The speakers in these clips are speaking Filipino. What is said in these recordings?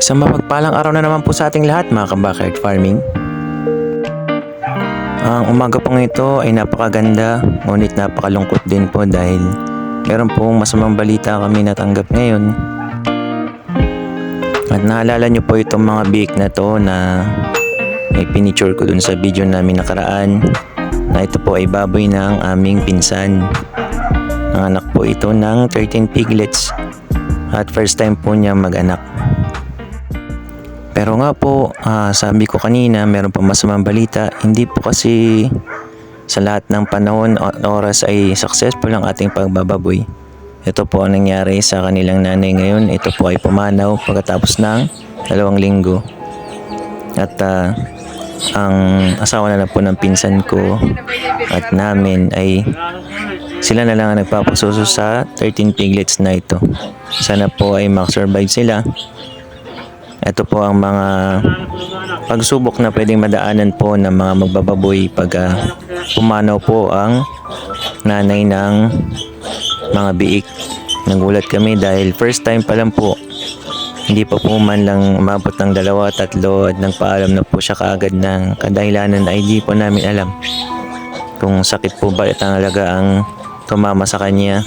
Isang mapagpalang araw na naman po sa ating lahat mga kabakert farming. Ang umaga pong ito ay napakaganda, ngunit napakalungkot din po dahil meron pong masamang balita kami natanggap ngayon. At naalala nyo po itong mga bake na to na may pinicture ko dun sa video namin nakaraan na ito po ay baboy ng aming pinsan. Ang anak po ito ng 13 piglets at first time po niya mag-anak. Pero nga po, ah, sabi ko kanina, meron pa masamang balita. Hindi po kasi sa lahat ng panahon o oras ay successful ang ating pagbababoy. Ito po ang nangyari sa kanilang nanay ngayon. Ito po ay pumanaw pagkatapos ng dalawang linggo. At ah, ang asawa na lang po ng pinsan ko at namin ay sila na lang ang nagpapasuso sa 13 piglets na ito. Sana po ay makasurvive sila ito po ang mga pagsubok na pwedeng madaanan po ng mga magbababoy pag ah, pumanaw po ang nanay ng mga biik. Nagulat kami dahil first time pa lang po. Hindi pa po man lang umabot ng dalawa, tatlo at nagpaalam na po siya kaagad ng kadahilanan ay di po namin alam kung sakit po ba talaga ang tumama sa kanya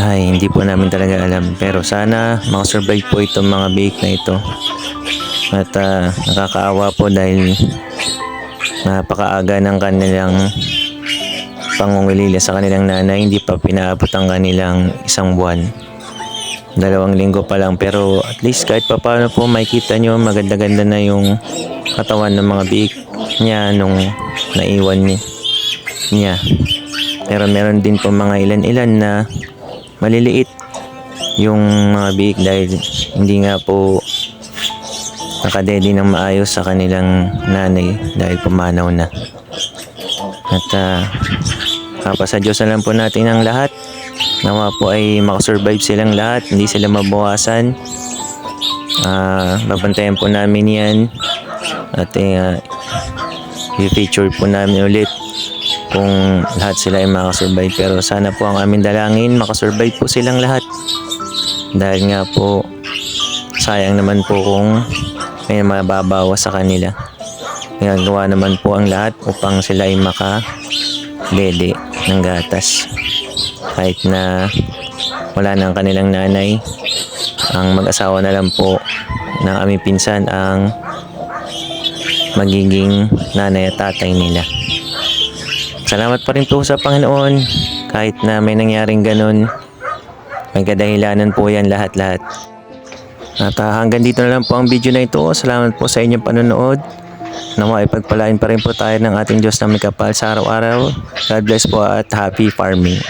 ay, hindi po namin talaga alam. Pero sana makasurvive po itong mga bake na ito. At ah, nakakaawa po dahil napakaaga ng kanilang pangungulila sa kanilang nanay. Hindi pa pinaabot ang kanilang isang buwan. Dalawang linggo pa lang. Pero at least kahit pa paano po makikita nyo maganda-ganda na yung katawan ng mga bake niya nung naiwan ni- niya. Pero meron din po mga ilan-ilan na maliliit yung mga biik dahil hindi nga po nakadedi ng maayos sa kanilang nanay dahil pumanaw na. At uh, kapasa Diyos na lang po natin ang lahat. Nawa po ay makasurvive silang lahat, hindi sila mabawasan. Ah, babantayan po namin yan. At uh, i-feature po namin ulit kung lahat sila ay makasurvive. Pero sana po ang aming dalangin, makasurvive po silang lahat. Dahil nga po, sayang naman po kung may mababawa sa kanila. Ginagawa naman po ang lahat upang sila ay makadede ng gatas. Kahit na wala ang kanilang nanay, ang mag-asawa na lang po ng aming pinsan ang magiging nanay at tatay nila. Salamat pa rin po sa Panginoon kahit na may nangyaring ganun. May kadahilanan po yan lahat-lahat. At ah, hanggang dito na lang po ang video na ito. Salamat po sa inyong panonood. Nawa ipagpalain pa rin po tayo ng ating Diyos na may kapal sa araw-araw. God bless po at happy farming.